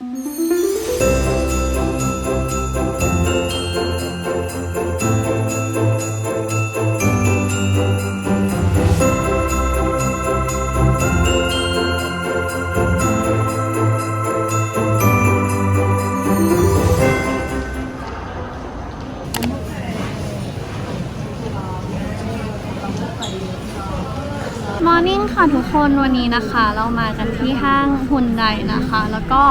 มอร์นิ่งค่ะทุกคนวันนี้นะคะ เรามากันที่ห้างฮุนไดนะคะ แล้วก็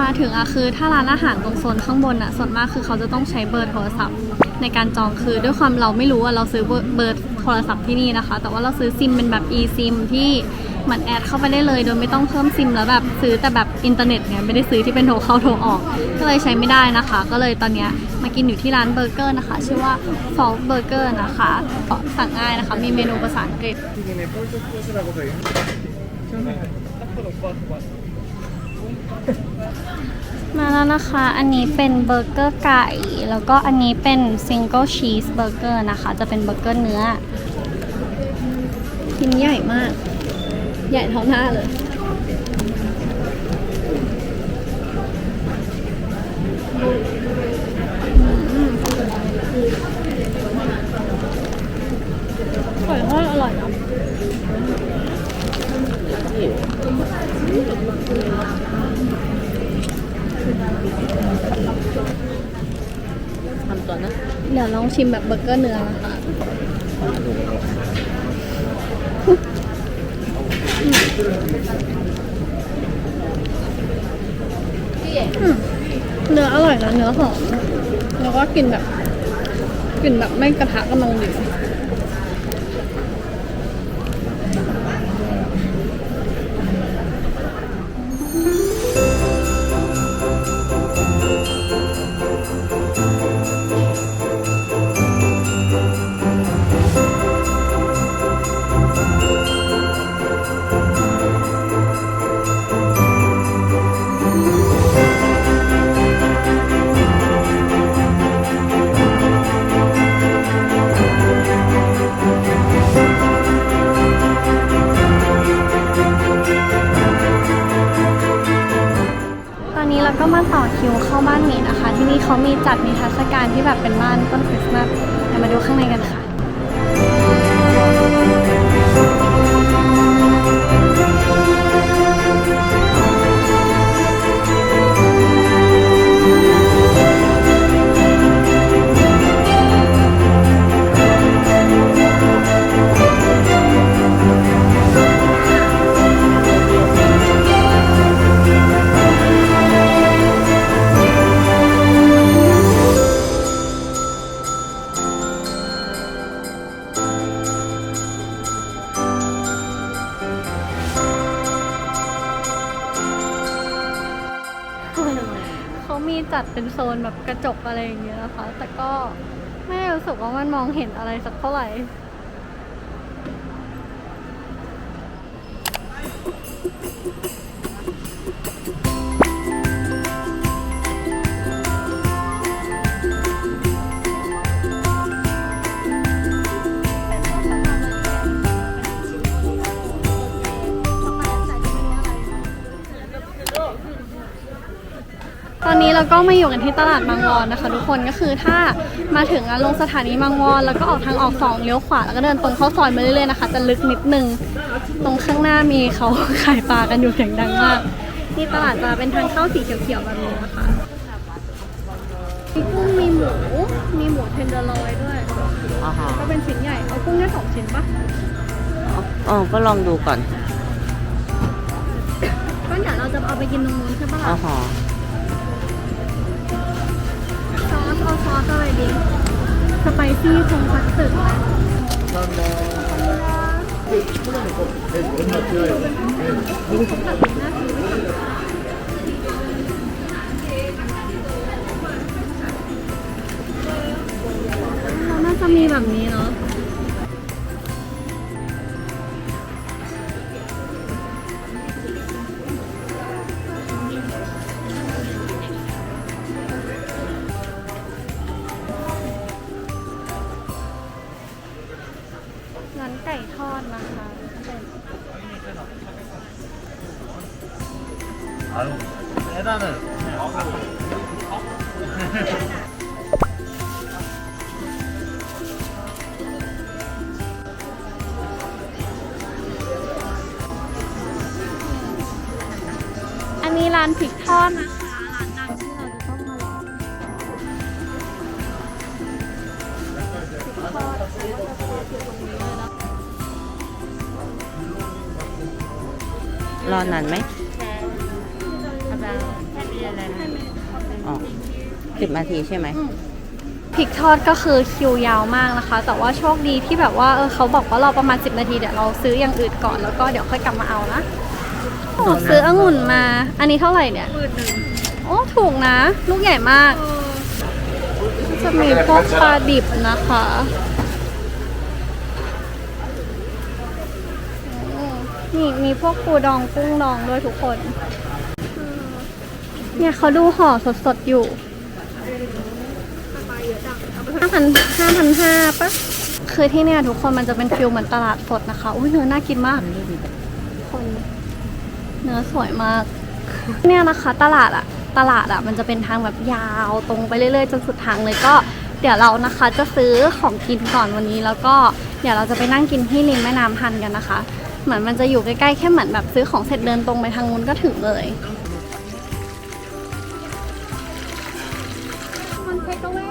มาถึงอะคือถ้าร้านอาหารตรงโซนข้างบนอะส่วนมากคือเขาจะต้องใช้เบอร์โทรศัพท์ ในการจองคือด้วยความเราไม่รู้ว่าเราซื้อเบอร์โทรศัพท์ที่นี่นะคะ แต่ว่าเราซื้อซิมเป็นแบบ e ซิมที่เหมือนแอดเข้าไปได้เลย โดยไม่ต้องเพิ่มซิมแล้วแบบซื้อแต่แบบอินเทอร์เน็ตไงไม่ได้ซื้อที่เป็นโทรเข้าโทรออก ก็เลยใช้ไม่ได้นะคะ ก็เลยตอนเนี้ยมากินอยู่ที่ร้านเบอร์เกอร์นะคะ ชื่อว่า Salt Burger นะคะสั่งง่ายนะคะ มีเมนูภาษาอังกฤษ มาแล้วนะคะ อันนี้เป็นเบอร์เกอร์ไก่ แล้วก็อันนี้เป็นซิงเกิลชีสเบอร์เกอร์นะคะ จะเป็นเบอร์เกอร์เนื้อชิ้นใหญ่มาก ใหญ่เท่าหน้าเลยไก่ทอดอร่อยนะ ทำตัวนะ เดี๋ยวลองชิมแบบเบอร์เกอร์เนื้อนะคะเนื้ออร่อยนะเนื้อหอมแล้วก็กลิ่นแบบกลิ่นแบบไม่กระทะกำลังดีากๆเราสเดี๋ยวมาดูข้างในกันค่ะ โซนแบบกระจกอะไรอย่างเงี้ยนะคะ แต่ก็ไม่รู้สึกว่ามันมองเห็นอะไรสักเท่าไหร่ ก็มาอยู่กันที่ตลาดมังวอนนะคะ ทุกคนก็คือถ้ามาถึงอะลงสถานีมังวอนแล้วก็ออกทางออกสองเลี้ยวขวาแล้วก็เดินตรงเข้าซอยมาเรื่อยๆนะคะจะลึกนิดนึงตรงข้างหน้ามีเขาขายปลากันอยู่เสียงดังมากนี่ตลาดจะเป็นทางเข้าสีเขียวๆแบบนี้นะคะมีกุ้งมีหมูมีหมูเทนเดอร์ลอยด้วยอ๋อฮะก็เป็นชิ้นใหญ่เอากุ้งแค่สองชิ้นปะอ๋อก็ลองดูก่อนก็เดี๋ยวเราจะเอาไปกินตรงนู้นใช่ปะอ๋อล่ะ เอาซอสอะไรดี สไปซี่คงคัตสึไหม เราน่าจะมีแบบนี้เนาะ นี้ร้านพริกทอดนะคะ ร้านดังที่เราจะต้องมาลองพริกทอดเขาก็จะทอดอยู่ตรงนี้เลยนะรอนานไหมอ๋อสิบนาทีใช่ไหมพริกทอดก็คือคิวยาวมากนะคะ แต่ว่าโชคดีที่แบบว่าเออเขาบอกว่ารอประมาณ 10 นาทีเดี๋ยวเราซื้ออย่างอื่นก่อนแล้วก็เดี๋ยวค่อยกลับมาเอานะ โอ้ซื้อองุ่นมา อันนี้เท่าไหร่เนี่ยโอ้ถูกนะ ลูกใหญ่มาก จะมีพวกปลาดิบนะคะนี่มีพวกปูดองกุ้งดองด้วยทุกคน เนี่ยเขาดูห่อสดๆอยู่ห้าพันห้าพันห้าปะคือที่เนี่ยทุกคนมันจะเป็นฟิลเหมือนตลาดสดนะคะ อุ้ยเนื้อน่ากินมาก เนื้อสวยมาก เนี่ยนะคะตลาดอะตลาดอะมันจะเป็นทางแบบยาวตรงไปเรื่อยๆจนสุดทางเลยก็ เดี๋ยวเรานะคะจะซื้อของกินก่อนวันนี้ แล้วก็เดี๋ยวเราจะไปนั่งกินที่ริมแม่น้ำทันกันนะคะ เหมือนมันจะอยู่ใกล้ๆแค่เหมือนแบบซื้อของเสร็จเดินตรงไปทางนู้นก็ถึงเลยมันเทคเอาไว้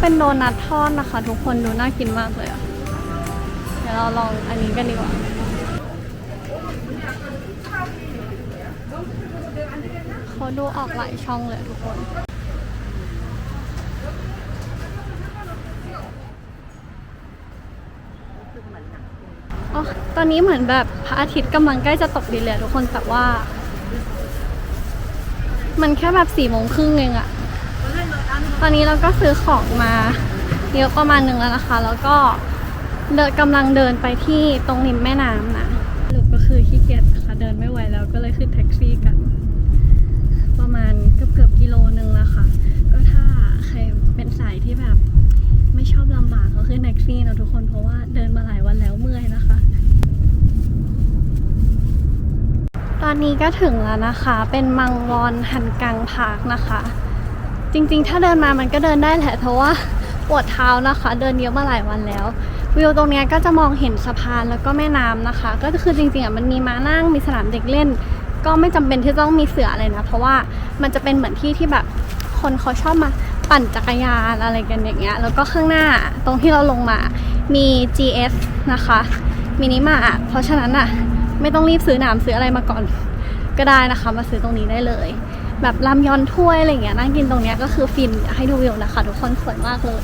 เป็นโดนัททอดนะคะ ทุกคนดูน่ากินมากเลยอะเดี๋ยวเราลองอันนี้กันดีกว่า เขาดูออกหลายช่องเลยทุกคนอ๋อตอนนี้เหมือนแบบพระอาทิตย์กำลังใกล้จะตกดินเลยทุกคนแต่ว่า มันแค่แบบสี่โมงครึ่งเองอะ ตอนนี้เราก็ซื้อของมาเยอะประมาณหนึ่งแล้วนะคะ แล้วก็เดินกำลังเดินไปที่ตรงริมแม่น้ำนะสรุปก็คือขี้เกียจค่ะเดินไม่ไหวแล้วก็เลยขึ้นแท็กซี่กัน ประมาณเกือบเกือบกิโลนึงแล้วค่ะ ก็ถ้าใครเป็นสายที่แบบไม่ชอบลำบากก็ขึ้นแท็กซี่นะทุกคนเพราะว่าเดินมาหลายวันแล้วเมื่อยนะคะ ตอนนี้ก็ถึงแล้วนะคะ เป็นมังวอนฮันกังพาร์คนะคะ จริงๆ ถ้าเดินมามันก็เดินได้แหละเพราะว่าปวดเท้านะคะ เดินเยอะมาหลายวันแล้ว วิวตรงนี้ก็จะมองเห็นสะพานแล้วก็แม่น้ำนะคะ ก็คือจริงๆอะมันมีม้านั่งมีสนามเด็กเล่น ก็ไม่จำเป็นที่ต้องมีเสืออะไรนะ เพราะว่ามันจะเป็นเหมือนที่ที่แบบคนเขาชอบมาปั่นจักรยานอะไรกันอย่างเงี้ยแล้วก็ข้างหน้าตรงที่เราลงมามี GS นะคะมินิมาร์ทเพราะฉะนั้นอะไม่ต้องรีบซื้อน้ำซื้ออะไรมาก่อนก็ได้นะคะ มาซื้อตรงนี้ได้เลย แบบรามยอนถ้วยอะไรเงี้ยนั่งกินตรงเนี้ยก็คือฟินให้ดูวิวนะคะ ทุกคนสวยมากเลย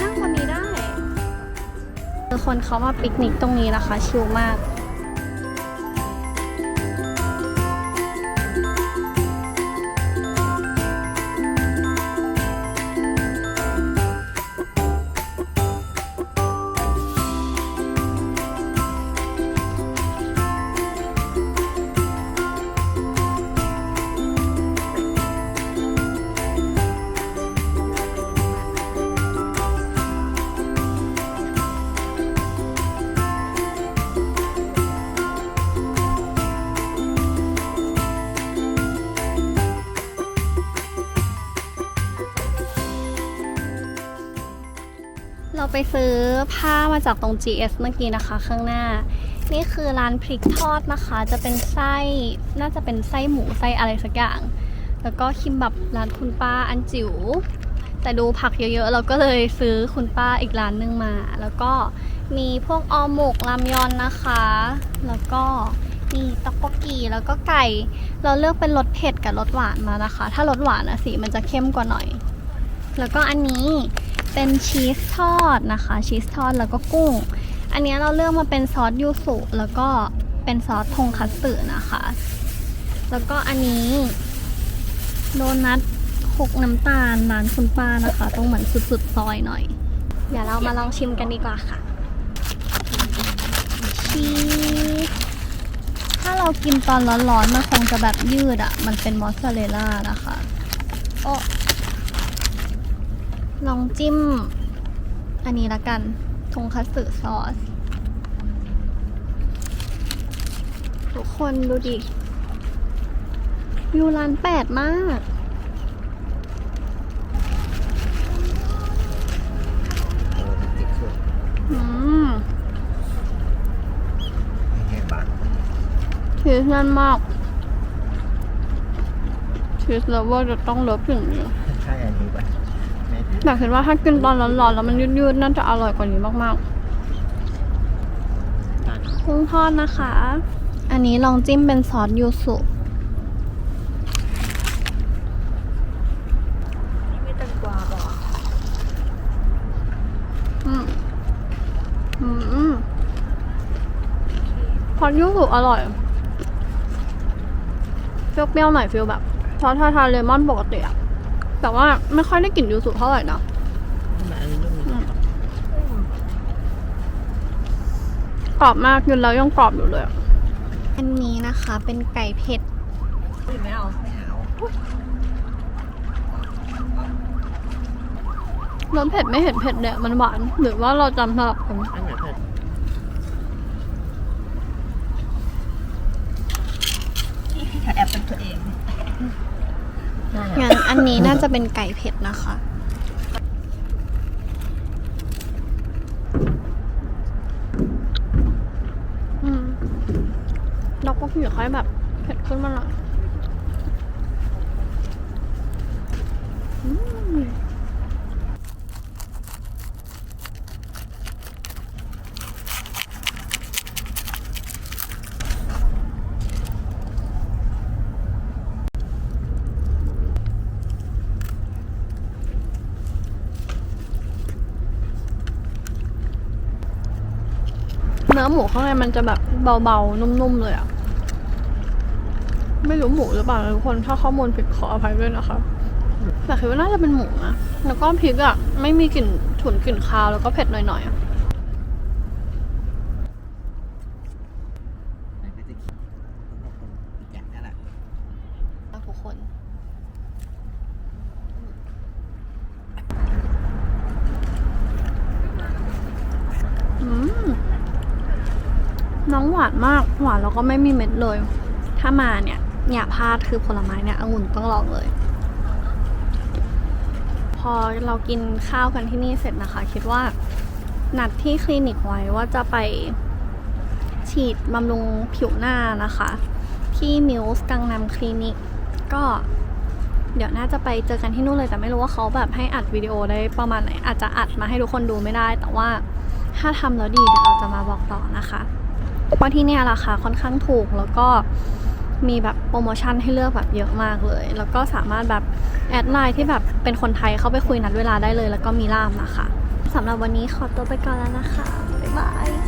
นั่งวันนี้ได้คือคนเขามาปิกนิกตรงนี้นะคะ ชิลมาก ไปซื้อผ้ามาจากตรง GS เมื่อกี้นะคะ ข้างหน้า นี่คือร้านพริกทอดนะคะ จะเป็นไส้ น่าจะเป็นไส้หมูไส้อะไรสักอย่าง แล้วก็คิมบับร้านคุณป้าอันจิ๋ว แต่ดูผักเยอะๆ เราก็เลยซื้อคุณป้าอีกร้านหนึงมา แล้วก็มีพวกออหมกรามยอนนะคะ แล้วก็มีต๊อกโกกีแล้วก็ไก่ เราเลือกเป็นรสเผ็ดกับรสหวานมานะคะ ถ้ารสหวานอะสีมันจะเข้มกว่าหน่อย แล้วก็อันนี้ เป็นชีสทอดนะคะชีสทอดแล้วก็กุ้ง อันนี้เราเลือกมาเป็นซอสยูสุแล้วก็เป็นซอสทงคัตสึนะคะ แล้วก็อันนี้ โดนัทหกน้ำตาลร้านคุณป้านะคะ ต้องเหมือนสุดๆซอยหน่อย เดี๋ยวเรามาลองชิมกันดีกว่าค่ะชีสถ้าเรากินตอนร้อนๆมันคงจะแบบยืดอะ่ะ มันเป็นมอสซาเรลล่านะคะโอ้ ลองจิ้ม อันนี้ละกันทงคัตสึซอส ทุกคนดูดิ วิวร้านแปดมากโรแมนติกสุดอืมยังไงบ้างชีสแน่นมากชีสเลเวอร์จะต้องเลิฟอย่างนี้ใช่อันนี้ป่ะไม่ แต่คิดว่าถ้ากินตอนร้อนๆแล้วมันยืดๆ น่าจะอร่อยกว่านี้มากทานๆกุ้งทอดนะคะ อันนี้ลองจิ้มเป็นซอสยูสุไม่ตังกวาบอกอืมอืมซอสยูสุอร่อยเปรี้ยวๆหน่อยฟิลแบบซอสทาทาเลมอนปกติอะ แต่ว่าไม่ค่อยได้กลิ่นยูสุเท่าไหร่นะทำไมอันนี้ไม่มีอืมกรอบมากกินแล้วยังกรอบอยู่เลยอะอันนี้นะคะเป็นไก่เผ็ดไม่เอาไม่เอารสเผ็ดไม่เห็นเผ็ดเนี่ยมันหวานหรือว่าเราจำสลับกัน อันไหนเผ็ดถ้าแอปเป็นตัวเองใช่ งั้ นี้น่าจะเป็นไก่เผ็ดนะคะ อืมดอกก็คือค่อยแบบเผ็ดขึ้นมาหน่อยอืมเนื้ อหมูข้างในมันจะแบบเบาๆ นุ่มๆ เลยอะไม่รู้หมูหรือเปล่าทุกคน ถ้าข้อมูลผิดขออภัยด้วยนะคะ แต่คิดว่าน่าจะเป็นหมูนะ แล้วก็พริกอะไม่มีกลิ่นฉุนกลิ่นคาวแล้วก็เผ็ดหน่อยๆอะ มันก็จะคิดอีกอย่างนั่นแหละ ทุกคน อืม หวานมากหวานแล้วก็ไม่มีเม็ดเลย ถ้ามาเนี่ยอย่าพลาดคือผลไม้เนี่ยองุ่นต้องลองเลย พอเรากินข้าวกันที่นี่เสร็จนะคะ คิดว่านัดที่คลินิกไว้ว่าจะไปฉีดบำรุงผิวหน้านะคะ ที่มิวส์กังนำคลินิก ก็เดี๋ยวน่าจะไปเจอกันที่นู่นเลยแต่ไม่รู้ว่าเขาแบบให้อัดวิดีโอได้ประมาณไหนอาจจะอัดมาให้ทุกคนดูไม่ได้ แต่ว่าถ้าทำแล้วดีเดี๋ยวเราจะมาบอกต่อนะคะ เพราะที่เนี่ยราคาค่อนข้างถูกแล้วก็มีแบบโปรโมชั่นให้เลือกแบบเยอะมากเลย แล้วก็สามารถแบบแอดไลน์ที่แบบเป็นคนไทยเข้าไปคุยนัดเวลาได้เลย แล้วก็มีล่ามนะคะสำหรับวันนี้ขอตัวไปก่อนแล้วนะคะ บ๊ายบาย